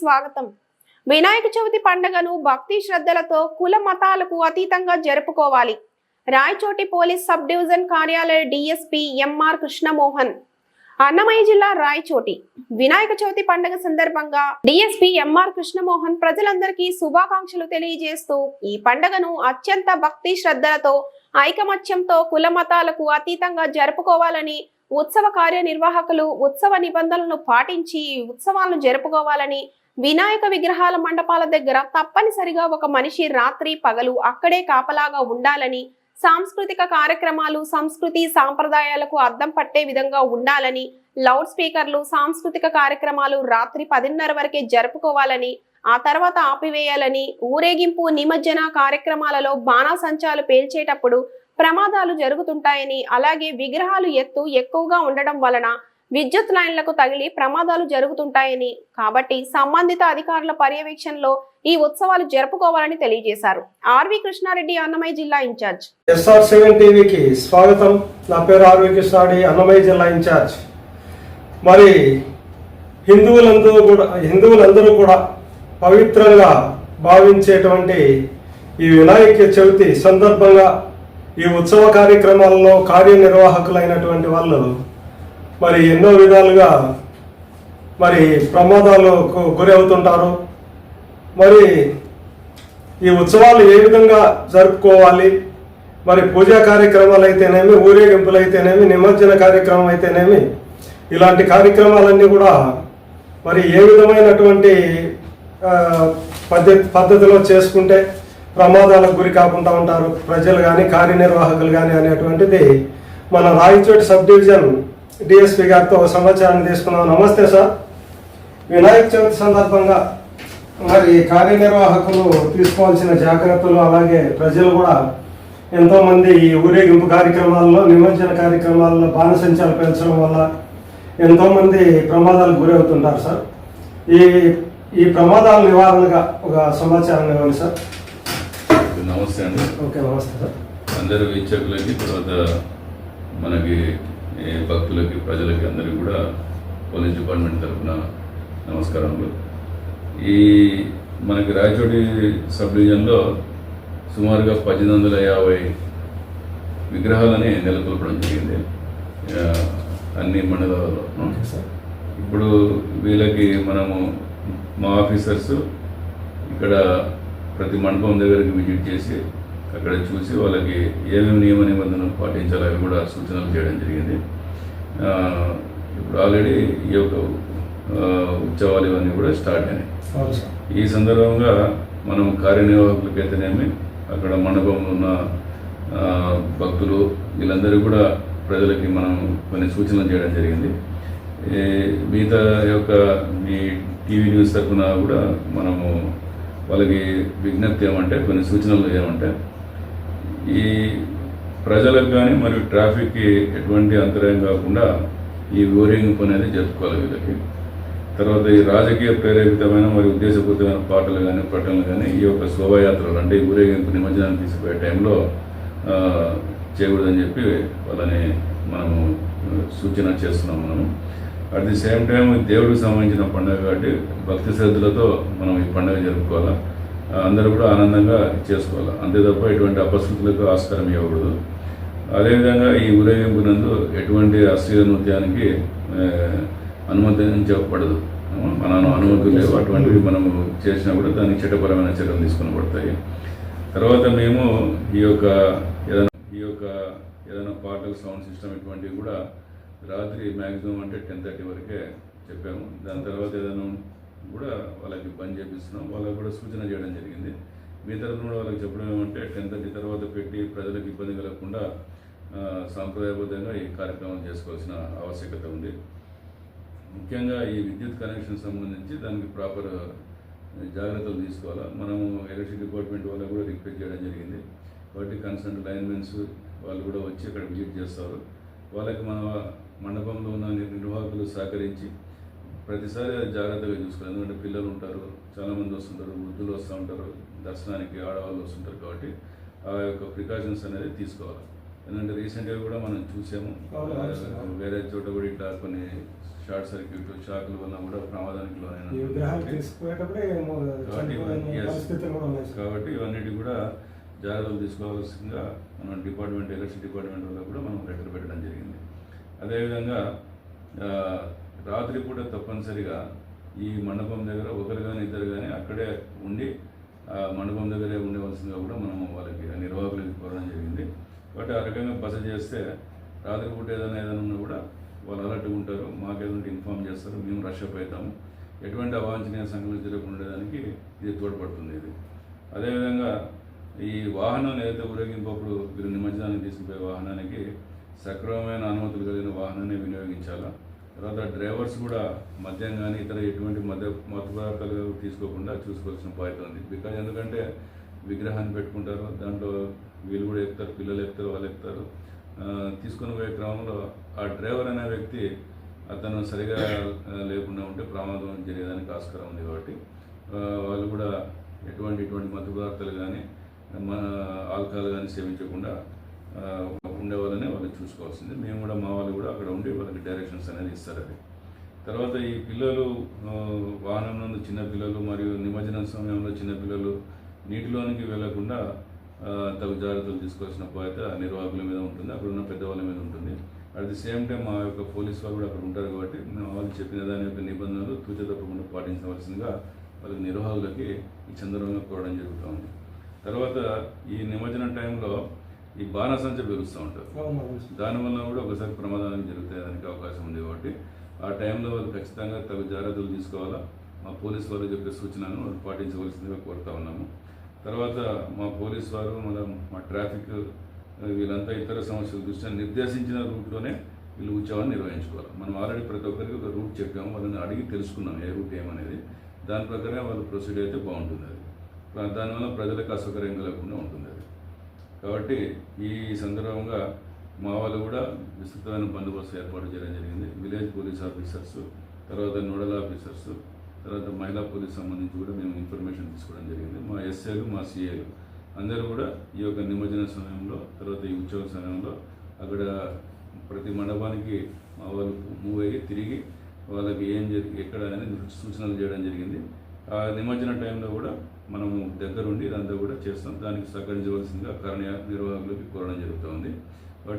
స్వాగతం. వినాయక చవితి పండుగను భక్తి శ్రద్ధలతో కుల మతాలకు అతీతంగా జరుపుకోవాలి. రాయచోటి పోలీస్ సబ్ డివిజన్ కార్యాలయ డిఎస్పి ఎంఆర్ కృష్ణమోహన్. అన్నమయ్య జిల్లా రాయచోటి. వినాయక చవితి పండుగ సందర్భంగా డిఎస్పి ఎంఆర్ కృష్ణమోహన్ ప్రజలందరికీ శుభాకాంక్షలు తెలియజేస్తూ ఈ పండుగను అత్యంత భక్తి శ్రద్ధలతో ఐకమత్యంతో కుల మతాలకు అతీతంగా జరుపుకోవాలని ఉత్సవ కార్యనిర్వాహకులు ఉత్సవ నిబంధనలను పాటించి ఉత్సవాలను జరుపుకోవాలని వినాయక విగ్రహాల మండపాల దగ్గర తప్పనిసరిగా ఒక మనిషి రాత్రి పగలు అక్కడే కాపలాగా ఉండాలని సాంస్కృతిక కార్యక్రమాలు సంస్కృతి సాంప్రదాయాలకు అద్దం పట్టే విధంగా ఉండాలని లౌడ్ స్పీకర్లు సాంస్కృతిక కార్యక్రమాలు రాత్రి పదిన్నర వరకే జరుపుకోవాలని ఆ తర్వాత ఆపివేయాలని ఊరేగింపు నిమజ్జన కార్యక్రమాలలో బాణాసంచాలు పేల్చేటప్పుడు ప్రమాదాలు జరుగుతుంటాయని అలాగే విగ్రహాలు ఎత్తు ఎక్కువగా ఉండడం వలన విద్యుత్ లైన్లకు తగిలి ప్రమాదాలు జరుగుతుంటాయని. కాబట్టి సంబంధిత అధికారుల పర్యవేక్షణలో ఈ ఉత్సవాలు జరుపుకోవాలని తెలియజేశారు. ఆర్వి కృష్ణారెడ్డి అన్నమయ్య జిల్లా ఇన్ఛార్జ్. ఎస్ఆర్ సెవెన్ టీవీకి స్వాగతం. నా పేరు ఆర్వి కృష్ణాడి అన్నమయ్య జిల్లా ఇన్ఛార్జ్. మరి హిందువులందరూ కూడా హిందువులందరూ కూడా పవిత్రంగా భావించేటువంటి ఈ వినాయక చవితి సందర్భంగా ఈ ఉత్సవ కార్యక్రమాలలో కార్యనిర్వాహకులైనటువంటి వాళ్ళు మరి ఎన్నో విధాలుగా మరి ప్రమాదాలకు గురి అవుతుంటారు. మరి ఈ ఉత్సవాలు ఏ విధంగా జరుపుకోవాలి? మరి పూజా కార్యక్రమాలు అయితేనేమి ఊరేగింపులు అయితేనేమి నిమజ్జన కార్యక్రమం అయితేనేమి ఇలాంటి కార్యక్రమాలన్నీ కూడా మరి ఏ విధమైనటువంటి పద్ధతి పద్ధతిలో చేసుకుంటే ప్రమాదాలకు గురి కాకుండా ఉంటారు. ప్రజలు కానీ కార్యనిర్వాహకులు కానీ అనేటువంటిది మన రాయచోటి సబ్ డివిజన్ డిఎస్పి గారితో ఒక సమాచారం తీసుకున్నాం. నమస్తే సార్. వినాయక చవితి సందర్భంగా మరి కార్యనిర్వాహకులు తీసుకోవాల్సిన జాగ్రత్తలు అలాగే ప్రజలు కూడా ఎంతో మంది ఈ ఊరేగింపు కార్యక్రమాల్లో నిమజ్జన కార్యక్రమాల్లో బాణసంచాలు పెంచడం వల్ల ఎంతో మంది ప్రమాదాలకు గురవుతుంటారు సార్. ఈ ఈ ప్రమాదాల నివారణగా ఒక సమాచారం ఇవ్వండి సార్. నమస్తే అండి. ఓకే నమస్తే సార్. అందరు వీక్షకులకి తర్వాత మనకి భక్తులకి ప్రజలకి అందరికీ కూడా పోలీస్ డిపార్ట్మెంట్ తరఫున నమస్కారములు. ఈ మనకి రాయచోటి సబ్ డివిజన్లో సుమారుగా పద్దెనిమిది వందల యాభై విగ్రహాలని నెలకొల్పడం జరిగింది. అన్ని మండలాలలో. ఇప్పుడు వీళ్ళకి మనము మా ఆఫీసర్స్ ఇక్కడ ప్రతి మండపం దగ్గరికి విజిట్ చేసి అక్కడ చూసి వాళ్ళకి ఏమేమి నియమ నిబంధనలు పాటించాలో అవి కూడా సూచనలు చేయడం జరిగింది. ఇప్పుడు ఆల్రెడీ ఈ యొక్క ఉత్సవాలు ఇవన్నీ కూడా స్టార్ట్ అయినాయి. ఈ సందర్భంగా మనం కార్యనిర్వాహకులకైతేనేమి అక్కడ మండపంలో ఉన్న భక్తులు వీళ్ళందరూ కూడా ప్రజలకి మనం కొన్ని సూచనలు చేయడం జరిగింది. ఈ మిగతా యొక్క మీ టీవీ న్యూస్ తరఫున కూడా మనము వాళ్ళకి విజ్ఞప్తి ఏమంటే కొన్ని సూచనలు ఏమంటే ఈ ప్రజలకు కానీ మరియు ట్రాఫిక్కి ఎటువంటి అంతరాయం కాకుండా ఈ ఊరేగింపు అనేది జరుపుకోవాలి వీళ్ళకి. తర్వాత ఈ రాజకీయ ప్రేరేపితమైన మరియు ఉద్దేశపూర్తమైన పాటలు కానీ ప్రకటనలు కానీ ఈ యొక్క శోభాయాత్రలు అంటే ఈ ఊరేగింపు నిమజ్జనాన్ని తీసుకుపోయే టైంలో చేయకూడదని చెప్పి వాళ్ళని మనము సూచన చేస్తున్నాం మనము. అట్ ది సేమ్ టైం దేవుడికి సంబంధించిన పండుగ కాబట్టి భక్తి శ్రద్ధలతో మనం ఈ పండుగ జరుపుకోవాలా? అందరూ కూడా ఆనందంగా చేసుకోవాలి. అంతే తప్ప ఎటువంటి అపశృతులకు ఆస్కారం ఇవ్వకూడదు. అదేవిధంగా ఈ ఊరేగింపు నందు ఎటువంటి అశ్లీల నృత్యానికి అనుమతించబడదు మన అనుమతులు లేవు. అటువంటివి మనము చేసినా కూడా దానికి చట్టపరమైన చర్యలు తీసుకుని పడతాయి. తర్వాత మేము ఈ యొక్క ఏదైనా ఈ యొక్క ఏదైనా పాటలు సౌండ్ సిస్టమ్ ఇటువంటివి కూడా రాత్రి మ్యాక్సిమం అంటే టెన్ థర్టీ వరకే చెప్పాము. దాని తర్వాత ఏదైనా కూడా వాళ్ళకి పని చేపిస్తున్నాం. వాళ్ళకి కూడా సూచన చేయడం జరిగింది. మీ తరఫున కూడా వాళ్ళకి చెప్పడం ఏమంటే టెన్త్ తర్వాత పెట్టి ప్రజలకు ఇబ్బంది కలగకుండా సాంప్రదాయబద్ధంగా ఈ కార్యక్రమం చేసుకోవాల్సిన ఆవశ్యకత ఉంది. ముఖ్యంగా ఈ విద్యుత్ కనెక్షన్ సంబంధించి దానికి ప్రాపర్ జాగ్రత్తలు తీసుకోవాలా? మనము ఎలక్ట్రిక్ డిపార్ట్మెంట్ వాళ్ళకు కూడా రిక్వెస్ట్ చేయడం జరిగింది. కాబట్టి కన్సర్న్ లైన్మెన్స్ వాళ్ళు కూడా వచ్చి అక్కడ విజిట్ చేస్తారు. వాళ్ళకి మన మండపంలో ఉన్న నిర్వాహకులు సహకరించి ప్రతిసారి అది జాగ్రత్తగా చూసుకోవాలి. ఎందుకంటే పిల్లలు ఉంటారు చాలామంది వస్తుంటారు వృద్ధులు వస్తూ ఉంటారు దర్శనానికి ఆడవాళ్ళు వస్తుంటారు కాబట్టి ఆ యొక్క ప్రికాషన్స్ అనేది తీసుకోవాలి. ఎందుకంటే రీసెంట్గా కూడా మనం చూసాము వేరే చోట కూడా ఇట్లా కొన్ని షార్ట్ సర్క్యూట్ షాకుల వల్ల కూడా ప్రమాదానికి లోనైన కాబట్టి. పరిస్థితులు కూడా ఇవన్నిటి జాగ్రత్తలు తీసుకోవాల్సిందిగా మనం డిపార్ట్మెంట్ ఎలక్షన్ డిపార్ట్మెంట్ వల్ల కూడా మనం లెటర్ పెట్టడం జరిగింది. అదేవిధంగా రాత్రి పూట తప్పనిసరిగా ఈ మండపం దగ్గర ఒకరు కానీ ఇద్దరు కానీ అక్కడే ఉండి ఆ మండపం దగ్గరే ఉండవలసిందిగా కూడా మనం వాళ్ళకి నిర్వాహకులకి కోరడం జరిగింది. కాబట్టి ఆ రకంగా బస చేస్తే రాత్రి పూట ఏదైనా ఏదైనా ఉన్నా కూడా వాళ్ళు అలర్ట్గా ఉంటారు. మాకేదంటే ఇన్ఫామ్ చేస్తారు. మేము రష్ అప్ అవుతాము. ఎటువంటి అవాంఛనీయ సంఘటనలు జరగకుండా ఉండడానికి ఇది తోడ్పడుతుంది ఇది. అదేవిధంగా ఈ వాహనాన్ని ఏదైతే ఊరేగింపప్పుడు వీరు నిమజ్జనానికి తీసుకుపోయే వాహనానికి సక్రమమైన అనుమతులు కలిగిన వాహనాన్ని వినియోగించాలా? తర్వాత డ్రైవర్స్ కూడా మద్యం కానీ ఇతర ఎటువంటి మద్య మత్తు పదార్థాలు తీసుకోకుండా చూసుకోవాల్సిన బాధ్యత ఉంది. బికాజ్ ఎందుకంటే విగ్రహాన్ని పెట్టుకుంటారు దాంట్లో వీళ్ళు కూడా ఎక్కుతారు పిల్లలు ఎక్కుతారు వాళ్ళు ఎక్కుతారు. తీసుకొని పోయే క్రమంలో ఆ డ్రైవర్ అనే వ్యక్తి అతను సరిగా లేకుండా ఉంటే ప్రమాదం జరిగేదానికి ఆస్కారం ఉంది కాబట్టి వాళ్ళు కూడా ఎటువంటి ఇటువంటి మత్తు పదార్థాలు కానీ మన ఆల్కహాల్ కానీ సేవించకుండా ఉండేవాళ్ళని వాళ్ళు చూసుకోవాల్సింది. మేము కూడా మా వాళ్ళు కూడా అక్కడ ఉండి వాళ్ళకి డైరెక్షన్స్ అనేది ఇస్తారు అది తర్వాత ఈ పిల్లలు వాహనం నందు చిన్న పిల్లలు మరియు నిమజ్జనం సమయంలో చిన్న పిల్లలు నీటిలోనికి వెళ్ళకుండా తగు జాగ్రత్తలు తీసుకోవాల్సిన బాధ్యత నిర్వాహకుల మీద ఉంటుంది. అక్కడ ఉన్న పెద్దవాళ్ళ మీద ఉంటుంది. అట్ ది సేమ్ టైం మా యొక్క పోలీస్ వాళ్ళు కూడా అక్కడ ఉంటారు కాబట్టి మేము వాళ్ళు చెప్పిన దాని యొక్క నిబంధనలు తూచ తప్పకుండా పాటించవలసిందిగా వాళ్ళకి నిర్వాహకులకి ఈ చంద్రంగా కోరడం జరుగుతూ ఉంది తర్వాత ఈ నిమజ్జనం టైంలో ఈ బాణసంచ పెరుగుతూ ఉంటారు. దానివల్ల కూడా ఒకసారి ప్రమాదానికి జరుగుతాయడానికి అవకాశం ఉంది కాబట్టి ఆ టైంలో వాళ్ళు ఖచ్చితంగా తగు జాగ్రత్తలు తీసుకోవాలా? మా పోలీస్ వారు చెప్పే సూచనలను వాళ్ళు పాటించవలసిందిగా కోరుతా ఉన్నాము. తర్వాత మా పోలీస్ వారు మన మా ట్రాఫిక్ వీళ్ళంతా ఇతర సమస్యల దృష్ట్యా నిర్దేశించిన రూట్లోనే వీళ్ళు ఉత్సవాన్ని నిర్వహించుకోవాలి. మనం ఆల్రెడీ ప్రతి ఒక్కరికి ఒక రూట్ చెప్పాము వాళ్ళని అడిగి తెలుసుకున్నాం ఏ రూట్ ఏమనేది. దాని ప్రకారం వాళ్ళు ప్రొసీడ్ అయితే బాగుంటుంది అది. దానివల్ల ప్రజలకు అసౌకర్యం కలగకుండా ఉంటుంది అది. కాబట్టి ఈ సందర్భంగా మా వాళ్ళు కూడా విస్తృతమైన బందోబస్తు ఏర్పాటు చేయడం జరిగింది. విలేజ్ పోలీస్ ఆఫీసర్స్ తర్వాత నోడల్ ఆఫీసర్స్ తర్వాత మహిళా పోలీస్ సంబంధించి కూడా మేము ఇన్ఫర్మేషన్ తీసుకోవడం జరిగింది. మా ఎస్ఏలు మా సిఏలు అందరూ కూడా ఈ యొక్క నిమజ్జన సమయంలో తర్వాత ఈ ఉత్సవ సమయంలో అక్కడ ప్రతి మండపానికి మా వాళ్ళు మూవ్ అయ్యి తిరిగి వాళ్ళకి ఏం జరిగి ఎక్కడ అనేది సూచనలు చేయడం జరిగింది. ఆ నిమజ్జన టైంలో కూడా మనము దగ్గరుండి ఇదంతా కూడా చేస్తాం. దానికి సహకరించవలసిందిగా కరణ నిర్వాహకులకి కోరడం జరుగుతుంది.